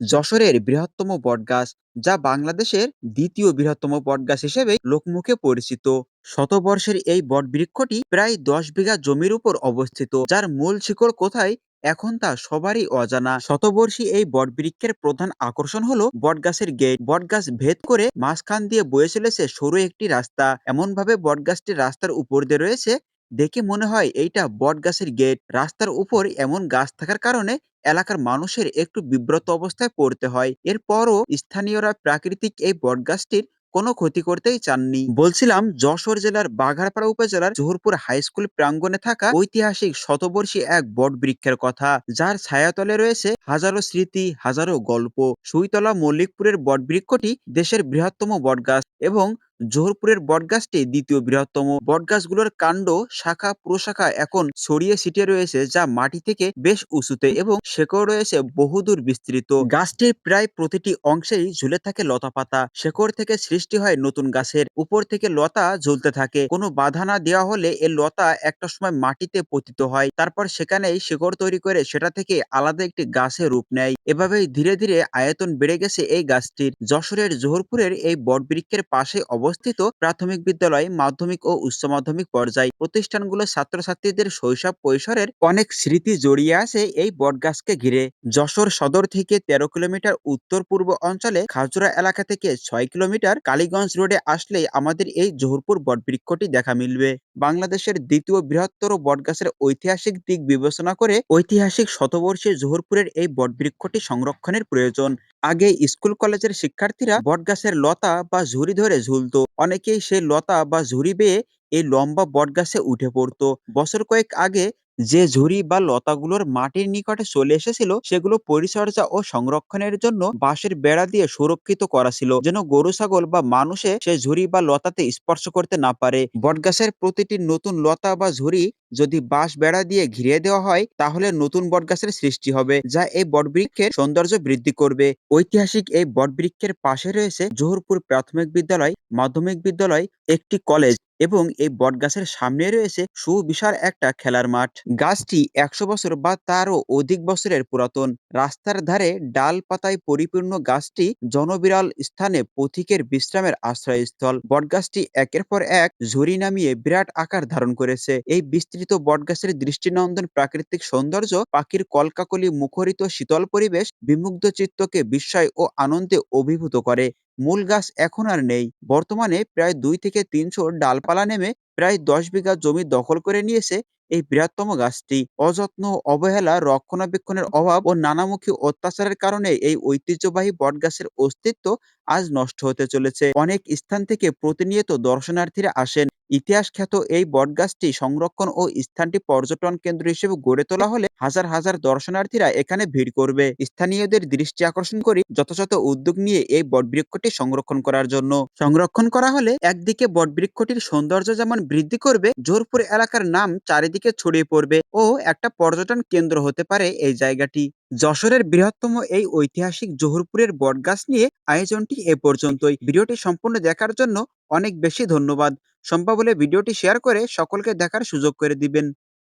যশোরের বৃহত্তম বটগাছ, যা বাংলাদেশের দ্বিতীয় বৃহত্তম বটগাছ হিসেবে লোকমুখে পরিচিত। শতবর্ষের এই বটবৃক্ষটি প্রায় দশ বিঘা জমির উপর অবস্থিত, যার মূল শিকড় কোথায় এখন তা সবারই অজানা। শতবর্ষী এই বটবৃক্ষের প্রধান আকর্ষণ হলো বটগাছের গেট। বটগাছ ভেদ করে মাঝখান দিয়ে বয়ে চলেছে সরু একটি রাস্তা। এমনভাবে বটগাছটি রাস্তার উপর দিয়ে রয়েছে দেখে মনে হয় এইটা বটগাছের গেট। রাস্তার উপর এমন গাছ থাকার কারণে এলাকার মানুষের একটু বিব্রত অবস্থায় পড়তে হয়। এরপরও স্থানীয়রা প্রাকৃতিক এই বটগাছটির কোনো ক্ষতি করতেই চাননি। বলছিলাম, যশোর জেলার বাঘারপাড়া উপজেলার জোহরপুর হাই স্কুল প্রাঙ্গণে থাকা ঐতিহাসিক শতবর্ষী এক বট বৃক্ষের কথা। যার ছায়াতলে রয়েছে হাজারো স্মৃতি, হাজারো গল্প। সুইতলা মল্লিকপুরের বটবৃক্ষটি দেশের বৃহত্তম বটগাছ এবং জোহরপুরের বটগাছটি দ্বিতীয় বৃহত্তম। বটগাছগুলোর কাণ্ড শাখা প্রশাখা এখন ছড়িয়ে ছিটিয়ে রয়েছে, যা মাটি থেকে বেশ উঁচুতে এবং শেকড় রয়েছে বহুদূর বিস্তৃত। গাছটির প্রায় প্রতিটি অংশেই ঝুলে থাকে লতা পাতা। শেকড় থেকে সৃষ্টি হয় নতুন গাছের। উপর থেকে লতা ঝুলতে থাকে। কোনো বাধা না দেওয়া হলে এ লতা একটা সময় মাটিতে পতিত হয়। তারপর সেখানেই শেকড় তৈরি করে সেটা থেকে আলাদা একটি গাছের রূপ নেয়। এভাবেই ধীরে ধীরে আয়তন বেড়ে গেছে এই গাছটির। যশোরের জোহরপুরের এই বটবৃক্ষের পাশে অবস্থিত প্রাথমিক বিদ্যালয়, মাধ্যমিক ও উচ্চ মাধ্যমিক পর্যায়। প্রতিষ্ঠানগুলো ছাত্রছাত্রীদের শৈশব কৈশোরের অনেক স্মৃতি জড়িয়ে আছে এই বটগাছকে ঘিরে। যশোর সদর থেকে তেরো কিলোমিটার উত্তর পূর্ব অঞ্চলে খাজুরা এলাকা থেকে ছয় কিলোমিটার কালীগঞ্জ রোডে আসলেই আমাদের এই জোহরপুর বটবৃক্ষটি দেখা মিলবে। বাংলাদেশের দ্বিতীয় বৃহত্তর বটগাছের ঐতিহাসিক দিক বিবেচনা করে ঐতিহাসিক শতবর্ষী জোহরপুরের এই বটবৃক্ষটি সংরক্ষণের প্রয়োজন। আগে স্কুল কলেজের শিক্ষার্থীরা বটগাছের লতা বা ঝুড়ি ধরে ঝুলতো। অনেকেই সেই লতা বা ঝুড়ি বেয়ে এই লম্বা বটগাছে উঠে পড়তো। বছর কয়েক আগে যে ঝুড়ি বা লতাগুলোর মাটির নিকটে চলে এসেছিল, সেগুলো পরিচর্যা ও সংরক্ষণের জন্য বাঁশের বেড়া দিয়ে সুরক্ষিত করা ছিল, যেন গরু, ছাগল বা মানুষে সে ঝুড়ি বা লতাতে স্পর্শ করতে না পারে। বটগাছের প্রতিটি নতুন লতা বা ঝুড়ি যদি বাঁশ বেড়া দিয়ে ঘিরে দেওয়া হয়, তাহলে নতুন বটগাছের সৃষ্টি হবে, যা এই বটবৃক্ষের সৌন্দর্য বৃদ্ধি করবে। ঐতিহাসিক এই বটবৃক্ষের পাশে রয়েছে জোহরপুর প্রাথমিক বিদ্যালয়, মাধ্যমিক বিদ্যালয়, একটি কলেজ। এবং এই বটগাছের সামনে রয়েছে সুবিশাল একটা খেলার মাঠ। গাছটি একশো বছর বা তারও অধিক বছরের পুরাতন। রাস্তার ধারে ডাল পাতায় পরিপূর্ণ গাছটি জনবিরল স্থানে পথিকের বিশ্রামের আশ্রয়স্থল। বটগাছটি একের পর এক ঝুড়ি নামিয়ে বিরাট আকার ধারণ করেছে। এই বিস্তৃত বটগাছের দৃষ্টিনন্দন প্রাকৃতিক সৌন্দর্য, পাখির কলকাকলি মুখরিত শীতল পরিবেশ, বিমুগ্ধ চিত্তকে বিস্ময় ও আনন্দে অভিভূত করে। মূল গাছ এখন আর নেই। বর্তমানে প্রায় দুই থেকে তিনশো ডালপালা নেমে প্রায় দশ বিঘা জমি দখল করে নিয়েছে এই বৃহত্তম গাছটি। অযত্ন, অবহেলা, রক্ষণাবেক্ষণের অভাব ও নানামুখী অত্যাচারের কারণে এই ঐতিহ্যবাহী বটগাছের অস্তিত্ব আজ নষ্ট হতে চলেছে। অনেক স্থান থেকে প্রতিনিয়ত দর্শনার্থীরা আসেন। ইতিহাস খ্যাত এই বটগাছটি সংরক্ষণ ও স্থানটি পর্যটন কেন্দ্র হিসেবে গড়ে তোলা হলে হাজার হাজার দর্শনার্থীরা এখানে ভিড় করবে। স্থানীয়দের দৃষ্টি আকর্ষণ করি যথাযথ উদ্যোগ নিয়ে এই বটবৃক্ষটি সংরক্ষণ করার জন্য। সংরক্ষণ করা হলে একদিকে বটবৃক্ষটির সৌন্দর্য যেমন বৃদ্ধি করবে, জোরপুর এলাকার নাম চারিদিকে ছড়িয়ে পড়বে ও একটা পর্যটন কেন্দ্র হতে পারে এই জায়গাটি। যশোরের বৃহত্তম এই ঐতিহাসিক জোহরপুরের বটগাছ নিয়ে আয়োজনটি এ পর্যন্তই। ভিডিওটি সম্পূর্ণ দেখার জন্য অনেক বেশি ধন্যবাদ। সম্ভব হলে ভিডিওটি শেয়ার করে সকলকে দেখার সুযোগ করে দিবেন।